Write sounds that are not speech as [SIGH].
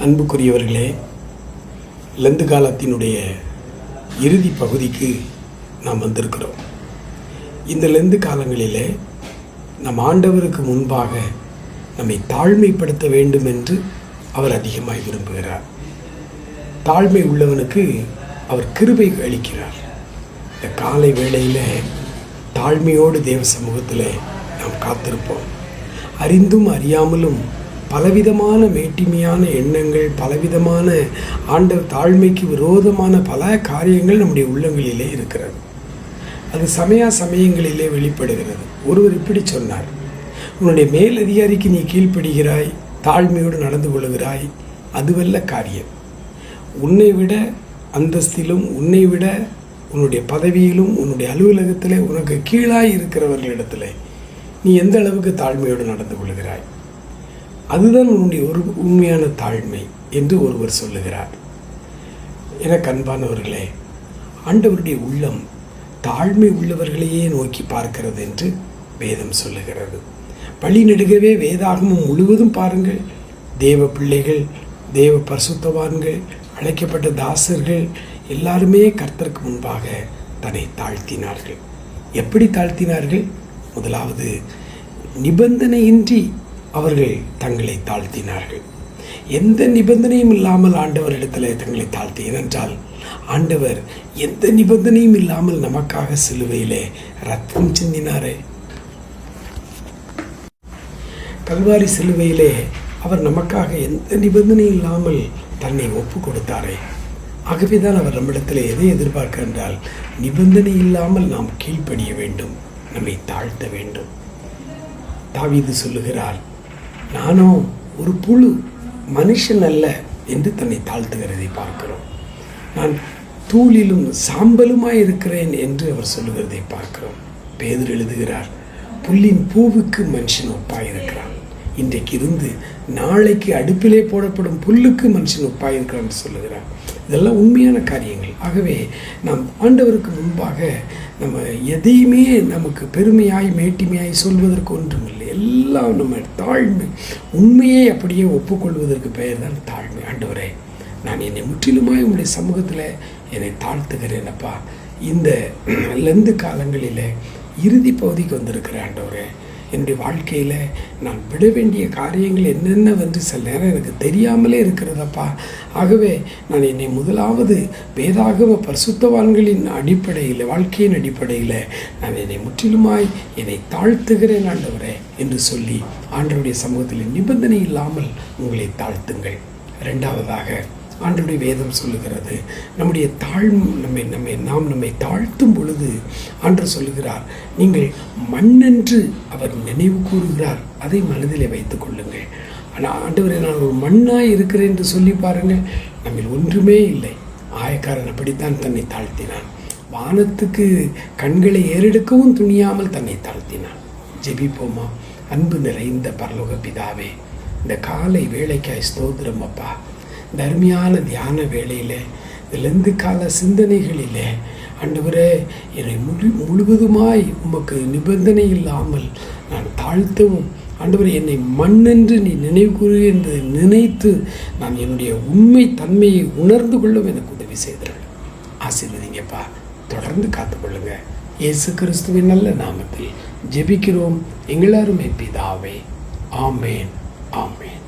அன்புக்குரியவர்களே லந்து காலத்தினுடைய இறுதி பகுதிக்கு நாம் வந்திருக்கிறோம். இந்த லந்து காலங்களிலே நம் ஆண்டவருக்கு முன்பாக நம்மை தாழ்மைப்படுத்த வேண்டும் என்று அவர் அதிகமாய் விரும்புகிறார். தாழ்மை உள்ளவனுக்கு அவர் கிருபை அளிக்கிறார். இந்த காலை வேளையில் தாழ்மையோடு தேவ சமூகத்தில் நாம் காத்திருப்போம். அறிந்தும் அறியாமலும் பலவிதமான மேட்டிமையான எண்ணங்கள் பலவிதமான ஆண்ட தாழ்மைக்கு விரோதமான பல காரியங்கள் நம்முடைய உள்ளங்களிலே இருக்கிறது. அது சமயா சமயங்களிலே வெளிப்படுகிறது. ஒருவர் இப்படி சொன்னார் உன்னுடைய மேலதிகாரிக்கு நீ கீழ்ப்படுகிறாய் தாழ்மையோடு நடந்து கொள்கிறாய் அதுவல்ல காரியம். உன்னை விட அந்தஸ்திலும் உன்னை விட உன்னுடைய பதவியிலும் உன்னுடைய அலுவலகத்தில் உனக்கு கீழாய் இருக்கிறவர்களிடத்தில் நீ எந்த அளவுக்கு தாழ்மையோடு நடந்து கொள்கிறாய்? அதுதான் உன்னுடைய ஒரு உண்மையான தாழ்மை என்று ஒருவர் சொல்லுகிறார். என கண்பானவர்களே ஆண்டவருடைய உள்ளம் தாழ்மை உள்ளவர்களையே நோக்கி பார்க்கிறது என்று வேதம் சொல்லுகிறது. வழி நெடுகவே வேதாகமம் முழுவதும் பாருங்கள். தேவ பிள்ளைகள் தேவ பரிசுத்தவான்கள் அழைக்கப்பட்ட தாசர்கள் எல்லாருமே கர்த்தருக்கு முன்பாக தன்னை தாழ்த்தினார்கள். எப்படி தாழ்த்தினார்கள்? முதலாவது நிபந்தனையின்றி அவர்கள் தங்களை தாழ்த்தினார்கள். எந்த நிபந்தனையும் இல்லாமல் ஆண்டவரிடத்தில் தங்களை தாழ்த்தி ஏனென்றால் ஆண்டவர் எந்த நிபந்தனையும் இல்லாமல் நமக்காக சிலுவையிலே ரத்தம் சிந்தினாரே. கல்வாரி சிலுவையிலே அவர் நமக்காக எந்த நிபந்தனையும் இல்லாமல் தன்னை ஒப்பு கொடுத்தாரே ஆகவே தான் அவர் நம்மிடத்தில் எதை எதிர்பார்க்க என்றால் நிபந்தனை இல்லாமல் நாம் கீழ்ப்படிய வேண்டும் நம்மை தாழ்த்த வேண்டும். தாவீது சொல்லுகிறார் நானோ ஒரு புழு மனுஷன் அல்ல என்று தன்னை தாழ்த்துகிறதை பார்க்கிறோம். நான் தூளிலும் சாம்பலுமாய் இருக்கிறேன் என்று அவர் சொல்லுகிறதை பார்க்கிறோம். பேதர் எழுதுகிறார் புல்லின் பூவுக்கு மனுஷன் ஒப்பாயிருக்கிறான். இன்றைக்கு இருந்து நாளைக்கு அடுப்பிலே போடப்படும் புல்லுக்கு மனுஷன் ஒப்பாயிருக்கிறான் என்று சொல்லுகிறார். இதெல்லாம் உண்மையான காரியங்கள். ஆகவே நாம் ஆண்டவருக்கு முன்பாக நம்ம எதையுமே நமக்கு பெருமையாய் மேட்டிமையாய் சொல்வதற்கு ஒன்றும் இல்லை. எல்லாம் நம்ம தாழ்மை உண்மையை அப்படியே ஒப்புக்கொள்வதற்கு பெயர் தான் தாழ்மை. ஆண்டவரே நான் என்னை முற்றிலுமாய் உங்களுடைய சமூகத்தில் என்னை தாழ்த்துகிறேன் அப்பா. இந்த [CLEARS THROAT] லந்து காலங்களில் இறுதி பகுதிக்கு வந்திருக்கிற ஆண்டவரே என்னுடைய வாழ்க்கையில் நான் விட வேண்டிய காரியங்கள் என்னென்னவென்று சில நேரம் எனக்கு தெரியாமலே இருக்கிறதப்பா? ஆகவே நான் என்னை முதலாவது வேதாகம பரிசுத்தவான்களின் அடிப்படையில் வாழ்க்கையின் அடிப்படையில் நான் என்னை முற்றிலுமாய் என்னை தாழ்த்துகிறேன் ஆண்டவரே என்று சொல்லி ஆண்டவருடைய சமூகத்தில் நிபந்தனை இல்லாமல் உங்களை தாழ்த்துங்கள். ரெண்டாவதாக ஆண்டுடைய வேதம் சொல்லுகிறது. நம்முடைய தாழ் நம்மை நம்மை நாம் நம்மை தாழ்த்தும் பொழுது ஆண்டு சொல்லுகிறார் நீங்கள் மண்ணென்று அவர் நினைவு கூறுகிறார். அதை மனதிலே வைத்துக் கொள்ளுங்கள். ஆனால் ஆண்டவரை நான் ஒரு மண்ணாய் இருக்கிறேன் என்று சொல்லி பாருங்கள். நம்மில் ஒன்றுமே இல்லை. ஆயக்காரன் அப்படித்தான் தன்னை தாழ்த்தினான். வானத்துக்கு கண்களை ஏறெடுக்கவும் துணியாமல் தன்னை தாழ்த்தினான். ஜெபிப்போமா? அன்பு நிறைந்த பரலோக பிதாவே இந்த காலை வேலைக்காய் ஸ்தோத்திரம் அப்பா. தர்மியான தியான வேலையில் இதுலேருந்து கால சிந்தனைகளில் ஆண்டவரே என்னை முழு முழுவதுமாய் உமக்கு நிபந்தனை இல்லாமல் நான் தாழ்த்தவும் ஆண்டவர் என்னை மண்ணென்று நீ நினைவு கூறு என்று நினைத்து நான் என்னுடைய உண்மை தன்மையை உணர்ந்து கொள்ளும் எனக்கு உதவி செய்தார்கள் ஆசீர்வதிங்கப்பா. தொடர்ந்து காத்துக்கொள்ளுங்க. இயேசு கிறிஸ்துவின் நல்ல நாமத்தில் ஜெபிக்கிறோம். எங்களாருமே பிதாவே. ஆமேன். ஆமேன்.